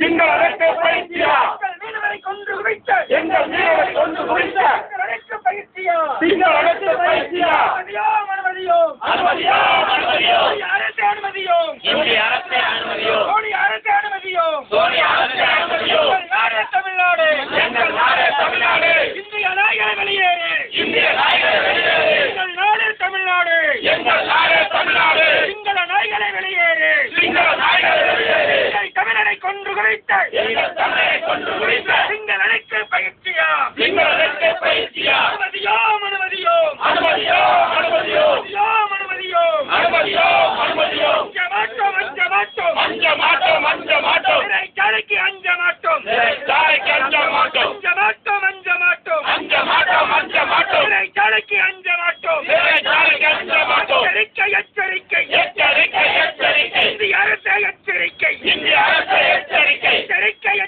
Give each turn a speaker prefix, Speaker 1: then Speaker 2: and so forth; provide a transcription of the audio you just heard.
Speaker 1: எங்கள் அரசை பயிற்சியா? மீனவரை கொண்டு குவித்த எங்கள் மீனவரை கொண்டு குவித்த பயிற்சியா? எங்கள் அரசு பயிற்சியா? அனுமதியோ அனுமதியோ அனுமதியோ? அரசு அனுமதியோ? இந்திய
Speaker 2: தமிழ்நாடு.
Speaker 1: இந்திய நாயகர் வெளியேறு. இந்திய
Speaker 2: நாயகர்
Speaker 1: வெளியேறு. முடித்த நீங்கள் அழைக்க பயிற்சியா? நீங்கள்
Speaker 2: அழைக்க பயிற்சியா
Speaker 1: அனுமதியோம் அனுமதியோம் அனுமதியோம் அனுமதியோம் அனுமதியோம்
Speaker 2: அனுமதியோம்
Speaker 1: அனுமதியோம் அஞ்ச மாட்டோம் அஞ்ச மாட்டோம். அஞ்ச
Speaker 2: மாட்டோம் அஞ்ச மாட்டோம்.
Speaker 1: தலைக்கு அஞ்ச மாட்டோம்.
Speaker 2: தலைக்கு அஞ்ச மாட்டோம்.
Speaker 1: அஞ்ச மாட்டோம் அஞ்ச மாட்டோம். அஞ்ச
Speaker 2: மாட்டோம் அஞ்ச
Speaker 1: மாட்டோம். தலைக்கு அஞ்ச மாட்டோம். தலைக்கு
Speaker 2: அஞ்ச
Speaker 1: மாட்டோம். எச்சரிக்கை எச்சரிக்கை. எச்சரிக்கை. இந்திய
Speaker 2: அரசு எச்சரிக்கை.
Speaker 1: எச்சரிக்கை.